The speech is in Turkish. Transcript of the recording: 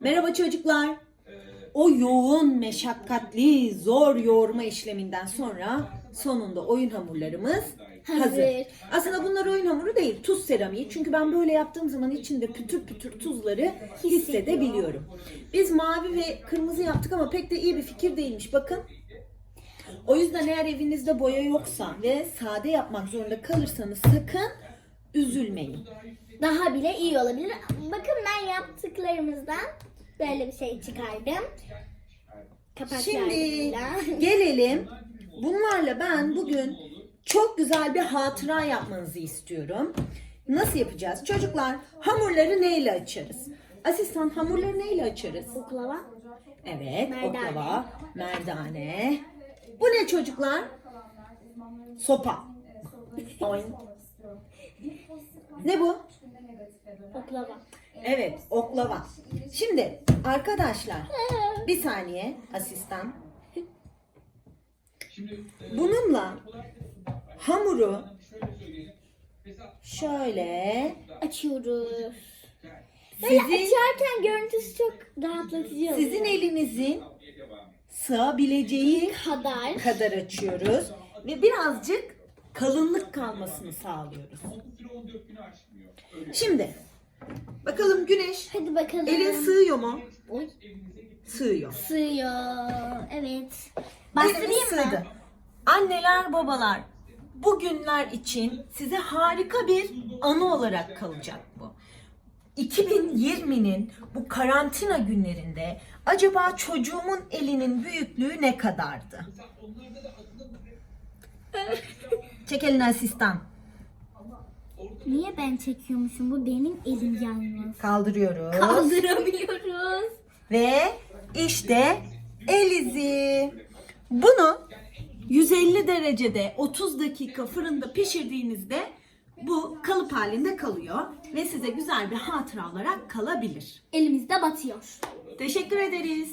Merhaba çocuklar. O yoğun, meşakkatli, zor yoğurma işleminden sonra sonunda oyun hamurlarımız hazır. Hazır. Aslında bunlar oyun hamuru değil, tuz seramiği. Çünkü ben böyle yaptığım zaman içinde pütür pütür tuzları hissedebiliyorum. Biz mavi ve kırmızı yaptık ama pek de iyi bir fikir değilmiş. Bakın. O yüzden eğer evinizde boya yoksa ve sade yapmak zorunda kalırsanız sakın üzülmeyin. Daha bile iyi olabilir. Bakın ben yaptıklarımızdan böyle bir şey çıkardım. Kapak Şimdi yardımıyla. gelelim. Bunlarla ben bugün çok güzel bir hatıra yapmanızı istiyorum. Nasıl yapacağız? Çocuklar hamurları neyle açarız? Asistan hamurları neyle açarız? Oklava. Evet, Merdane. oklava, merdane. Bu ne çocuklar? Sopa. Ne bu? Oklava. Evet, oklava. Şimdi arkadaşlar bir saniye asistan. Bununla hamuru şöyle Açıyoruz. Böyle sizin, açarken görüntüsü çok rahatlatıcı oluyor. sizin elinizin sığabileceği kadar. kadar açıyoruz ve birazcık kalınlık kalmasını sağlıyoruz. Şimdi Güneş Hadi bakalım. elin sığıyor mu? Oy. Sığıyor. Sığıyor. Evet. Bastırayım sığdı. mı? Anneler, babalar, bugünler için size harika bir anı olarak kalacak bu. 2020'nin bu karantina günlerinde acaba çocuğumun elinin büyüklüğü ne kadardı? Çek elini asistan. Niye ben çekiyormuşum? Bu benim elim yalnız. Kaldırıyoruz. Kaldırabiliyoruz. Ve işte el izi. Bunu 150 derecede 30 dakika fırında pişirdiğinizde bu kalıp halinde kalıyor ve size güzel bir hatıra olarak kalabilir. Elimizde batıyor. Teşekkür ederiz.